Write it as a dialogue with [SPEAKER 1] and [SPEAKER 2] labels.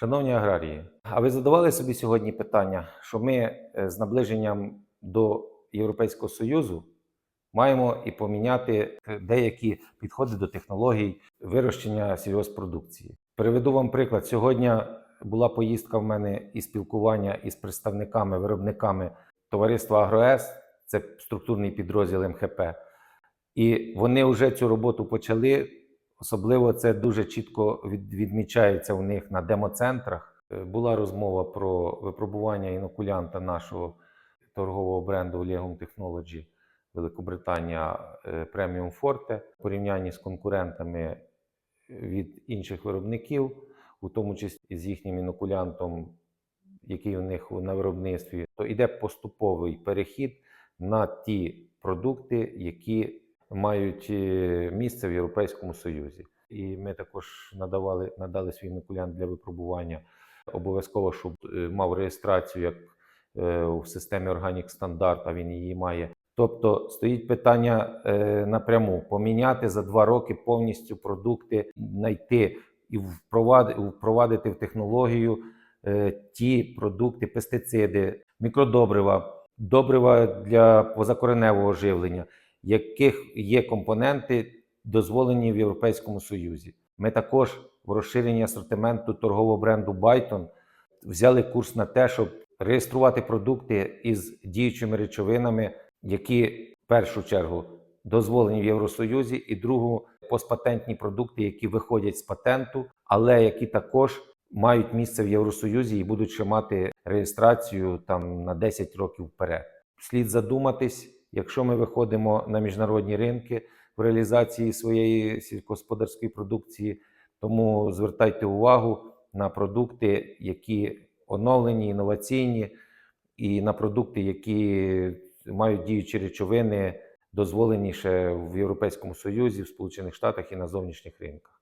[SPEAKER 1] Шановні аграрії, а ви задавали собі сьогодні питання, що ми е, з наближенням до Європейського Союзу маємо і поміняти е, деякі підходи до технологій вирощення сільгоспродукції. Приведу вам приклад. Сьогодні була поїздка в мене і спілкування із представниками, виробниками товариства Агроес, це структурний підрозділ МХП. І вони вже цю роботу почали. Особливо це дуже чітко відмічається у них на демоцентрах. Е, Була розмова про випробування інокулянта нашого торгового бренду Legum Technology Великобританія е, Premium Forte в порівнянні з конкурентами від інших виробників, у тому числі з їхнім інокулянтом, який у них на виробництві, то йде поступовий перехід на ті продукти, які мають е, місце в Європейському Союзі. І ми також надавали, надали свій інокулянт для випробування. Обов'язково, щоб е, мав реєстрацію як е, в системі Organic Standard, а він її має. Тобто стоїть питання напряму поміняти за два роки повністю продукти, знайти і впровадити, в технологію ті продукти, пестициди, мікродобрива, добрива для позакореневого живлення, яких є компоненти, дозволені в Європейському Союзі. Ми також в розширенні асортименту торгового бренду Byton взяли курс на те, щоб реєструвати продукти із діючими речовинами, які в першу чергу дозволені в Євросоюзі, і другу постпатентні продукти, які виходять з патенту, але які також мають місце в Євросоюзі і будуть ще мати реєстрацію там на 10 років вперед. Слід задуматись, якщо ми виходимо на міжнародні ринки в реалізації своєї сільськогосподарської продукції, тому звертайте увагу на продукти, які оновлені, інноваційні, і на продукти, які мають діючі речовини, дозволені ще в Європейському Союзі, в Сполучених Штатах і на зовнішніх ринках.